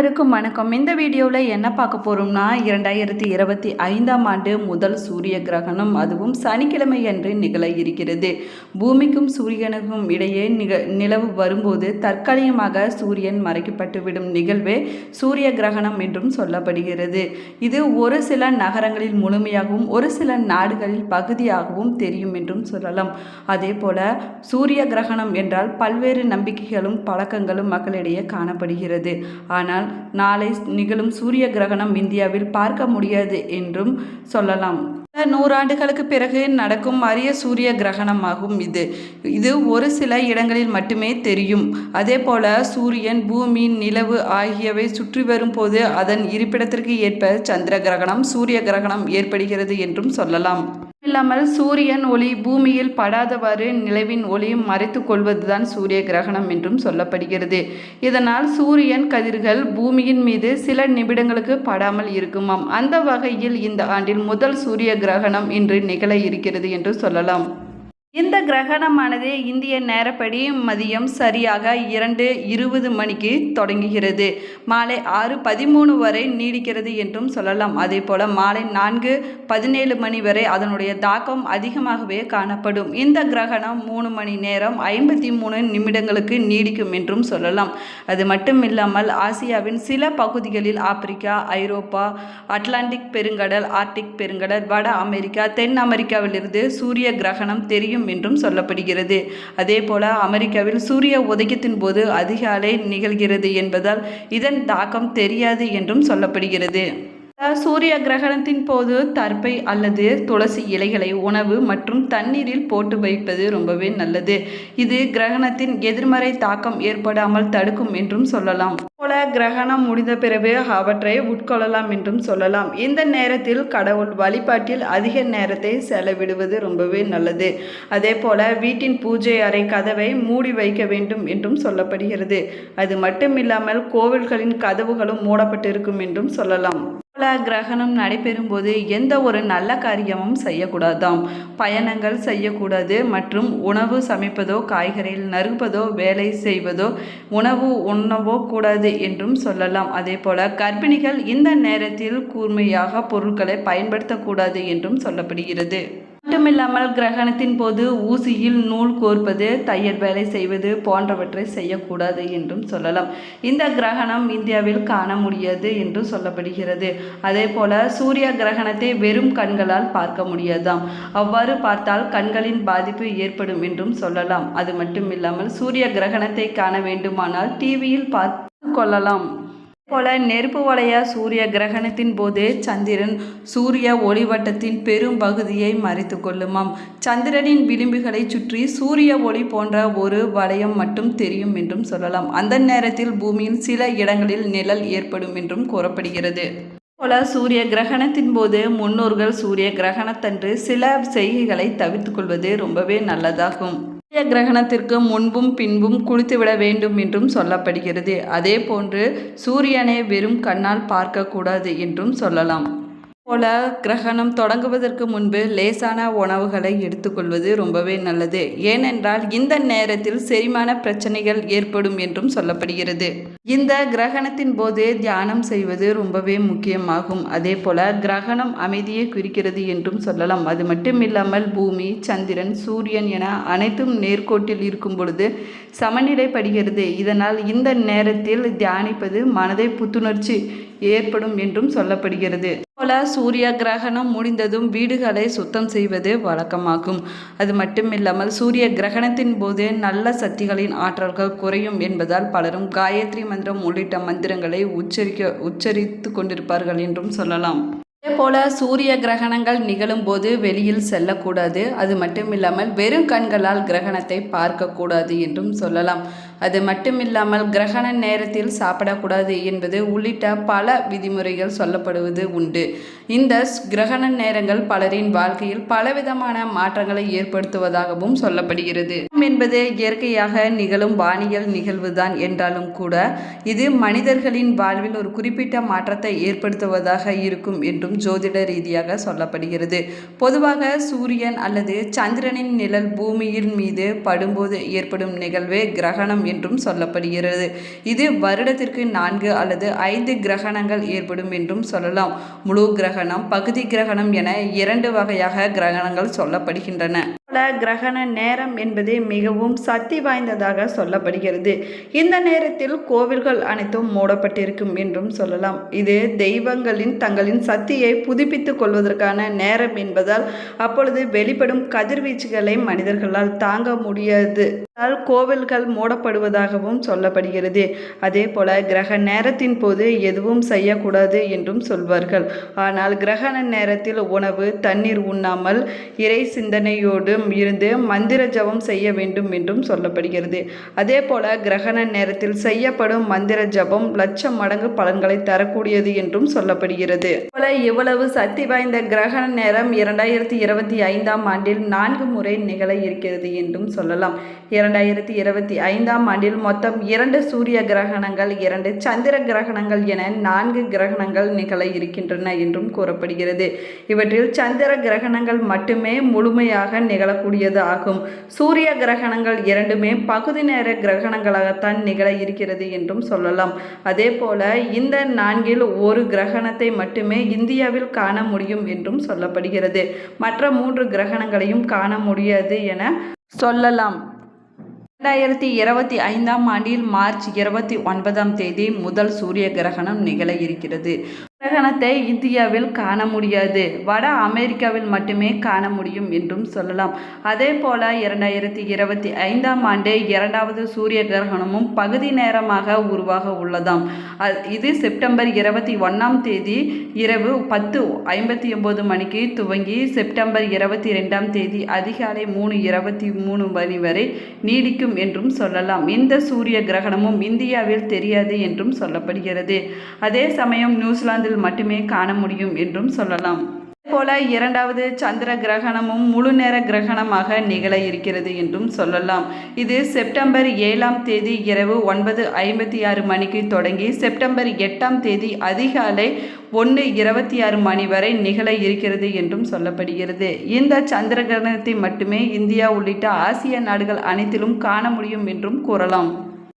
அனைவருக்கும் வணக்கம். இந்த வீடியோவில் என்ன பார்க்க போகிறோம்னா இரண்டாயிரத்தி இருபத்தி ஐந்தாம் ஆண்டு முதல் சூரிய கிரகணம் அதுவும் சனிக்கிழமை அன்று நிகழ இருக்கிறது. பூமிக்கும் சூரியனுக்கும் இடையே நிக நிலவு வரும்போது தற்காலிகமாக சூரியன் மறைக்கப்பட்டு விடும் நிகழ்வே சூரிய கிரகணம் என்றும் சொல்லப்படுகிறது. இது ஒரு சில நகரங்களில் முழுமையாகவும் ஒரு சில நாடுகளில் பகுதியாகவும் தெரியும் என்றும் சொல்லலாம். அதே போல சூரிய கிரகணம் என்றால் பல்வேறு நம்பிக்கைகளும் பழக்கங்களும் மக்களிடையே காணப்படுகிறது. ஆனால் நாளை நிகழும் சூரிய கிரகணம் இந்தியாவில் பார்க்க முடியாது என்றும் சொல்லலாம். நூறாண்டுகளுக்கு பிறகு நடக்கும் அரிய சூரிய கிரகணமாகும் இது. இது ஒரு சில இடங்களில் மட்டுமே தெரியும். அதே போல சூரியன் பூமி நிலவு ஆகியவை சுற்றி வரும்போது அதன் இருப்பிடத்திற்கு ஏற்ப சந்திர கிரகணம் சூரிய கிரகணம் ஏற்படுகிறது என்றும் சொல்லலாம். இல்லாமல் சூரியன் ஒளி பூமியில் படாதவாறு நிலவின் ஒளியும் மறைத்து கொள்வதுதான் சூரிய கிரகணம் என்றும் சொல்லப்படுகிறது. இதனால் சூரியன் கதிர்கள் பூமியின் மீது சில நிமிடங்களுக்கு படாமல் இருக்குமாம். அந்த வகையில் இந்த ஆண்டில் முதல் சூரிய கிரகணம் இன்று நிகழ இருக்கிறது என்று சொல்லலாம். இந்த கிரகணமானது இந்திய நேரப்படி மதியம் சரியாக இரண்டு இருபது மணிக்கு தொடங்குகிறது. மாலை ஆறு பதிமூணு வரை நீடிக்கிறது என்றும் சொல்லலாம். அதே போல் மாலை நான்கு பதினேழு மணி வரை அதனுடைய தாக்கம் அதிகமாகவே காணப்படும். இந்த கிரகணம் மூணு மணி நேரம் ஐம்பத்தி மூணு நிமிடங்களுக்கு நீடிக்கும் என்றும் சொல்லலாம். அது மட்டும் இல்லாமல் ஆசியாவின் சில பகுதிகளில் ஆப்பிரிக்கா ஐரோப்பா அட்லாண்டிக் பெருங்கடல் ஆர்டிக் பெருங்கடல் வட அமெரிக்கா தென் அமெரிக்காவிலிருந்து சூரிய கிரகணம் தெரியும் தெரியும் என்றும் சொல்லப்படுகிறது. அதே போல அமெரிக்காவில் சூரிய உதயத்தின் போது அதிகாலை நிகழ்கிறது என்பதால் இதன் தாக்கம் தெரியாது என்றும் சொல்லப்படுகிறது. சூரிய கிரகணத்தின் போது தற்பை அல்லது துளசி இலைகளை உணவு மற்றும் தண்ணீரில் போட்டு வைப்பது ரொம்பவே நல்லது. இது கிரகணத்தின் எதிர்மறை தாக்கம் ஏற்படாமல் தடுக்கும் என்றும் சொல்லலாம். போல கிரகணம் முடிந்த பிறகு அவற்றை உட்கொள்ளலாம் என்றும் சொல்லலாம். இந்த நேரத்தில் கடவுள் வழிபாட்டில் அதிக நேரத்தை செலவிடுவது ரொம்பவே நல்லது. அதே போல வீட்டின் பூஜை அறை கதவை மூடி வைக்க வேண்டும் என்றும் சொல்லப்படுகிறது. அது மட்டுமில்லாமல் கோவில்களின் கதவுகளும் மூடப்பட்டிருக்கும் என்றும் சொல்லலாம். கிரகணம் நடைபெறும் போது எந்த ஒரு நல்ல காரியமும் செய்யக்கூடாதாம். பயணங்கள் செய்யக்கூடாது மற்றும் உணவு சமைப்பதோ காய்கறிகள் நறுப்பதோ வேலை செய்வதோ உணவு உண்ணவோ கூடாது என்றும் சொல்லலாம். அதே போல கர்ப்பிணிகள் இந்த நேரத்தில் கூர்மையாக பொருட்களை பயன்படுத்தக்கூடாது என்றும் சொல்லப்படுகிறது. மட்டுமில்லாமல் கிரகணத்தின் போது ஊசியில் நூல் கோர்ப்பது தையல் வேலை செய்வது போன்றவற்றை செய்யக்கூடாது என்றும் சொல்லலாம். இந்த கிரகணம் இந்தியாவில் காண முடியாது என்று சொல்லப்படுகிறது. அதே போல சூரிய கிரகணத்தை வெறும் கண்களால் பார்க்க முடியாதாம். அவ்வாறு பார்த்தால் கண்களின் பாதிப்பு ஏற்படும் என்றும் சொல்லலாம். அது மட்டும் இல்லாமல் சூரிய கிரகணத்தை காண வேண்டுமானால் டிவியில் பார்த்து கொள்ளலாம். போல நெருப்பு வளைய சூரிய கிரகணத்தின் போது சந்திரன் சூரிய ஒளிவட்டத்தின் பெரும் பகுதியை மறைத்து கொள்ளுமாம். சந்திரனின் விளிம்புகளை சுற்றி சூரிய ஒளி போன்ற ஒரு வளையம் மட்டும் தெரியும் என்றும் சொல்லலாம். அந்த நேரத்தில் பூமியின் சில இடங்களில் நிழல் ஏற்படும் என்றும் கூறப்படுகிறது. போல சூரிய கிரகணத்தின் போது முன்னோர்கள் சூரிய கிரகணத்தன்று சில செய்கைகளை தவிர்த்து கொள்வது ரொம்பவே நல்லதாகும். சூரிய கிரகணத்திற்கு முன்பும் பின்பும் குளித்துவிட வேண்டும் என்றும் சொல்லப்படுகிறது. அதே போன்று சூரியனை வெறும் கண்ணால் பார்க்கக்கூடாது என்றும் சொல்லலாம். போல கிரகணம் தொடங்குவதற்கு முன்பு லேசான உணவுகளை எடுத்துக்கொள்வது ரொம்பவே நல்லது. ஏனென்றால் இந்த நேரத்தில் செரிமான பிரச்சனைகள் ஏற்படும் என்றும் சொல்லப்படுகிறது. இந்த கிரகணத்தின் போது தியானம் செய்வது ரொம்பவே முக்கியமாகும். அதே போல கிரகணம் அமைதியை குறிக்கிறது என்றும் சொல்லலாம். அது மட்டுமில்லாமல் பூமி சந்திரன் சூரியன் என அனைத்தும் நேர்கோட்டில் இருக்கும் பொழுது சமநிலைப்படுகிறது. இதனால் இந்த நேரத்தில் தியானிப்பது மனதை புத்துணர்ச்சி ஏற்படும் என்றும் சொல்லப்படுகிறது. போல சூரிய கிரகணம் முடிந்ததும் வீடுகளை சுத்தம் செய்வது வழக்கமாகும். அது மட்டுமில்லாமல் சூரிய கிரகணத்தின் போது நல்ல சக்திகளின் ஆற்றல்கள் குறையும் என்பதால் பலரும் காயத்ரி மந்திரம் உள்ளிட்ட மந்திரங்களை உச்சரிக்க உச்சரித்து கொண்டிருப்பார்கள் என்றும் சொல்லலாம். அதே போல சூரிய கிரகணங்கள் நிகழும் போது வெளியில் செல்லக்கூடாது. அது மட்டும் இல்லாமல் வெறும் கண்களால் கிரகணத்தை பார்க்கக்கூடாது என்றும் சொல்லலாம். அது மட்டுமில்லாமல் கிரகண நேரத்தில் சாப்பிடக்கூடாது என்பது உள்ளிட்ட பல விதிமுறைகள் சொல்லப்படுவது உண்டு. இந்த கிரகண நேரங்கள் பலரின் வாழ்க்கையில் பலவிதமான மாற்றங்களை ஏற்படுத்துவதாகவும் சொல்லப்படுகிறது. என்பது இயற்கையாக நிகழும் வானியல் நிகழ்வுதான் என்றாலும் கூட இது மனிதர்களின் வாழ்வில் ஒரு குறிப்பிட்ட மாற்றத்தை ஏற்படுத்துவதாக இருக்கும் என்றும் ஜோதிட ரீதியாக சொல்லப்படுகிறது. பொதுவாக சூரியன் அல்லது சந்திரனின் நிழல் பூமியின் மீது படும்போது ஏற்படும் நிகழ்வே கிரகணம் என்றும் சொல்லப்படுகிறது. இது வருடத்திற்கு நான்கு அல்லது ஐந்து கிரகணங்கள் ஏற்படும் என்றும் சொல்லலாம். முழு கிரகணம் பகுதி கிரகணம் என இரண்டு வகையாக கிரகணங்கள் சொல்லப்படுகின்றன. கிரகண நேரம் என்பது மிகவும் சக்தி வாய்ந்ததாக சொல்லப்படுகிறது. இந்த நேரத்தில் கோவில்கள் அனைத்தும் மூடப்பட்டிருக்கும் என்றும் சொல்லலாம். இது தெய்வங்களின் தங்களின் சக்தியை புதுப்பித்துக் கொள்வதற்கான நேரம் என்பதால் அப்பொழுது வெளிப்படும் கதிர்வீச்சுகளை மனிதர்களால் தாங்க முடியாது. கோவில்கள் மூடப்படுவதாகவும் சொல்லப்படுகிறது. அதே போல கிரக நேரத்தின் போது எதுவும் செய்யக்கூடாது என்றும் சொல்வார்கள். ஆனால் கிரகண நேரத்தில் உணவு தண்ணீர் உண்ணாமல் இறை சிந்தனையோடு இருந்து மந்திர ஜபம் செய்ய வேண்டும் என்றும் சொல்லப்படுகிறது. அதே போல கிரகண நேரத்தில் செய்யப்படும் மந்திர ஜபம் லட்சம் மடங்கு பலன்களை தரக்கூடியது என்றும் சொல்லப்படுகிறது. போல இவ்வளவு சக்தி வாய்ந்த கிரகண நேரம் இரண்டாயிரத்தி இருபத்தி ஐந்தாம் ஆண்டில் நான்கு முறை நிகழ இருக்கிறது என்றும் சொல்லலாம். இரண்டாயிரத்தி இருபத்தி ஐந்தாம் ஆண்டில் மொத்தம் இரண்டு சூரிய கிரகணங்கள் இரண்டு சந்திர கிரகணங்கள் என நான்கு கிரகணங்கள் நிகழ இருக்கின்றன என்றும் கூறப்படுகிறது. இவற்றில் சந்திர கிரகணங்கள் மட்டுமே முழுமையாக நிகழ நிகழக்கூடியது ஆகும் சூரிய கிரகணங்கள் இரண்டுமே பகுதி நேர கிரகணங்களாகத்தான் நிகழ இருக்கிறது என்றும் சொல்லலாம். அதே போல இந்த நான்கில் ஒரு கிரகணத்தை மட்டுமே இந்தியாவில் காண முடியும் என்றும் சொல்லப்படுகிறது. மற்ற மூன்று கிரகணங்களையும் காண முடியாது என சொல்லலாம். இரண்டாயிரத்தி இருபத்தி ஐந்தாம் ஆண்டில் மார்ச் இருபத்தி ஒன்பதாம் தேதி முதல் சூரிய கிரகணம் நிகழ இருக்கிறது. கிரகணத்தை இந்தியாவில் காண முடியாது. வட அமெரிக்காவில் மட்டுமே காண முடியும் என்றும் சொல்லலாம். அதே போல இரண்டாயிரத்தி இருபத்தி ஐந்தாம் ஆண்டு இரண்டாவது சூரிய கிரகணமும் பகுதி நேரமாக உருவாக உள்ளதாம். இது செப்டம்பர் இருபத்தி ஒன்றாம் தேதி இரவு பத்து ஐம்பத்தி ஒம்பது மணிக்கு துவங்கி செப்டம்பர் இருபத்தி ரெண்டாம் தேதி அதிகாலை மூணு இருபத்தி மூணு மணி வரை நீடிக்கும் என்றும் சொல்லலாம். இந்த சூரிய கிரகணமும் இந்தியாவில் தெரியாது என்றும் சொல்லப்படுகிறது. அதே சமயம் நியூசிலாந்தில் மட்டுமே காண முடியும் என்றும் சொல்லலாம். போல இரண்டாவது சந்திர கிரகணமும் முழு நேர கிரகணமாக நிகழ இருக்கிறது என்றும் சொல்லலாம். இது செப்டம்பர் ஏழாம் தேதி இரவு ஒன்பது ஐம்பத்தி ஆறு மணிக்கு தொடங்கி செப்டம்பர் எட்டாம் தேதி அதிகாலை ஒன்று இருபத்தி ஆறு மணி வரை நிகழ இருக்கிறது என்றும் சொல்லப்படுகிறது. இந்த சந்திர கிரகணத்தை மட்டுமே இந்தியா உள்ளிட்ட ஆசிய நாடுகள் அனைத்திலும் காண முடியும் என்றும் கூறலாம்.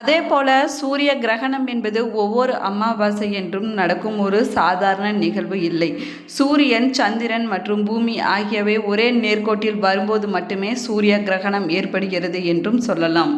அதே போல சூரிய கிரகணம் என்பது ஒவ்வொரு அமாவாசை என்றும் நடக்கும் ஒரு சாதாரண நிகழ்வு இல்லை. சூரியன் சந்திரன் மற்றும் பூமி ஆகியவை ஒரே நேர்கோட்டில் வரும்போது மட்டுமே சூரிய கிரகணம் ஏற்படுகிறது என்றும் சொல்லலாம்.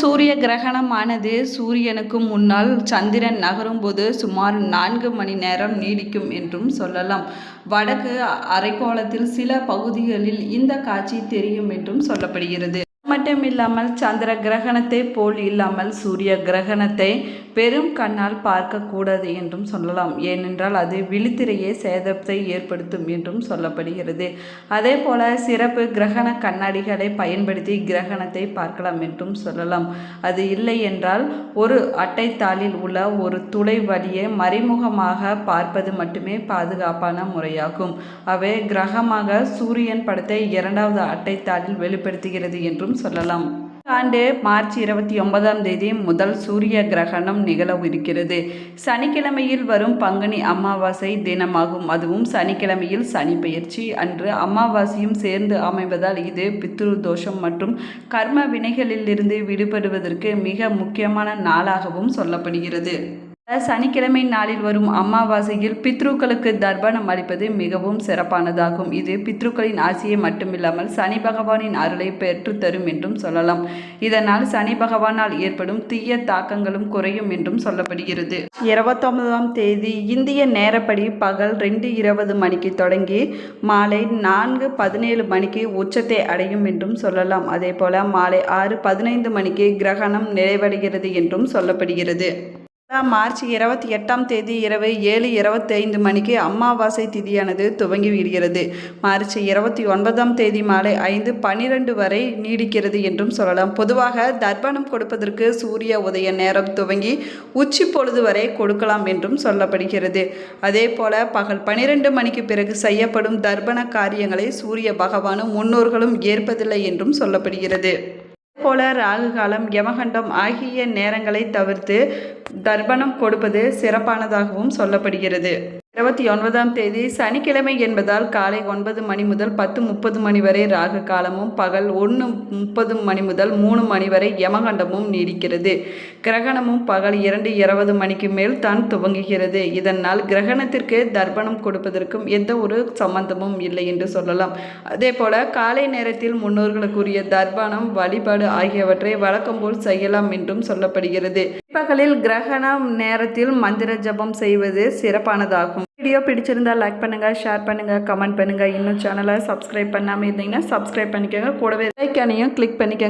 சூரிய கிரகணமானது சூரியனுக்கு முன்னால் சந்திரன் நகரும்போது சுமார் நான்கு மணி நேரம் நீடிக்கும் என்றும் சொல்லலாம். வடக்கு அரைக்கோளத்தில் சில பகுதிகளில் இந்த காட்சி தெரியும் என்றும் சொல்லப்படுகிறது. மட்டும் இல்லாமல் சந்திர கிரகணத்தை போல் இல்லாமல் சூரிய கிரகணத்தை பெரும் கண்ணால் பார்க்கக்கூடாது என்றும் சொல்லலாம். ஏனென்றால் அது விழித்திரையே சேதத்தை ஏற்படுத்தும் என்றும் சொல்லப்படுகிறது. அதே போல சிறப்பு கிரகண கண்ணாடிகளை பயன்படுத்தி கிரகணத்தை பார்க்கலாம் என்றும் சொல்லலாம். அது இல்லை என்றால் ஒரு அட்டைத்தாளில் உள்ள ஒரு துளை வழியை மறைமுகமாக பார்ப்பது மட்டுமே பாதுகாப்பான முறையாகும். அவை கிரகமாக சூரியன் படத்தை இரண்டாவது அட்டைத்தாளில் வெளிப்படுத்துகிறது என்றும் சொல்ல சொல்லலாம். ஆண்டு மார்ச் இருபத்தி ஒன்பதாம் தேதி முதல் சூரிய கிரகணம் நிகழவிருக்கிறது. சனிக்கிழமையில் வரும் பங்குனி அமாவாசை தினமாகும். அதுவும் சனிக்கிழமையில் சனி பயிற்சி அன்று அமாவாசையும் சேர்ந்து அமைவதால் இது பித்ரு தோஷம் மற்றும் கர்ம வினைகளிலிருந்து விடுபடுவதற்கு மிக முக்கியமான நாளாகவும் சொல்லப்படுகிறது. சனிக்கிழமை நாளில் வரும் அமாவாசையில் பித்ருக்களுக்கு தர்ப்பணம் அளிப்பது மிகவும் சிறப்பானதாகும். இது பித்ருக்களின் ஆசையை மட்டுமில்லாமல் சனி பகவானின் அருளை பெற்றுத்தரும் என்றும் சொல்லலாம். இதனால் சனி பகவானால் ஏற்படும் தீய தாக்கங்களும் குறையும் என்றும் சொல்லப்படுகிறது. இருபத்தொன்பதாம் தேதி இந்திய நேரப்படி பகல் ரெண்டு இருபது மணிக்கு தொடங்கி மாலை நான்கு பதினேழு மணிக்கு உச்சத்தை அடையும் என்றும் சொல்லலாம். அதே போல மாலை ஆறு பதினைந்து மணிக்கு கிரகணம் நிறைவடைகிறது என்றும் சொல்லப்படுகிறது. மார்ச் இருபத்தி எட்டாம் தேதி இரவு ஏழு இருபத்தைந்து மணிக்கு அமாவாசை திதியானது துவங்கி விடுகிறது. மார்ச் இருபத்தி ஒன்பதாம் தேதி மாலை ஐந்து பனிரெண்டு வரை நீடிக்கிறது என்றும் சொல்லலாம். பொதுவாக தர்ப்பணம் கொடுப்பதற்கு சூரிய உதய நேரம் துவங்கி உச்சி பொழுது வரை கொடுக்கலாம் என்றும் சொல்லப்படுகிறது. அதே போல பகல் பனிரெண்டு மணிக்கு பிறகு செய்யப்படும் தர்ப்பண காரியங்களை சூரிய பகவானும் முன்னோர்களும் ஏற்பதில்லை என்றும் சொல்லப்படுகிறது. போல ராகு காலம் யமகண்டம் ஆகிய நேரங்களை தவிர்த்து தர்ப்பணம் கொடுப்பது சிறப்பானதாகவும் சொல்லப்படுகிறது. இருபத்தி ஒன்பதாம் தேதி சனிக்கிழமை என்பதால் காலை ஒன்பது மணி முதல் பத்து முப்பது மணி வரை ராகு காலமும் பகல் ஒன்று முப்பது மணி முதல் மூணு மணி வரை யமகண்டமும் நீடிக்கிறது. கிரகணமும் பகல் இரண்டு இருபது மணிக்கு மேல் தான் துவங்குகிறது. இதனால் கிரகணத்திற்கு தர்ப்பணம் கொடுப்பதற்கும் எந்த ஒரு சம்பந்தமும் இல்லை என்று சொல்லலாம். அதே போல காலை நேரத்தில் முன்னோர்களுக்குரிய தர்ப்பணம் வழிபாடு ஆகியவற்றை வழக்கம் போல் செய்யலாம் என்றும் சொல்லப்படுகிறது. பிற்பகலில் கிரகணம் நேரத்தில் மந்திர ஜபம் செய்வது சிறப்பானதாகும். வீடியோ பிடிச்சிருந்தா லைக் பண்ணுங்க ஷேர் பண்ணுங்க கமெண்ட் பண்ணுங்க. இன்னும் சேனலை சப்ஸ்கிரைப் பண்ணாமல் இருந்தீங்கன்னா சப்ஸ்கிரைப் பண்ணிக்கோங்க. கூடவே லைக்கானையும் கிளிக் பண்ணிக்கோங்க.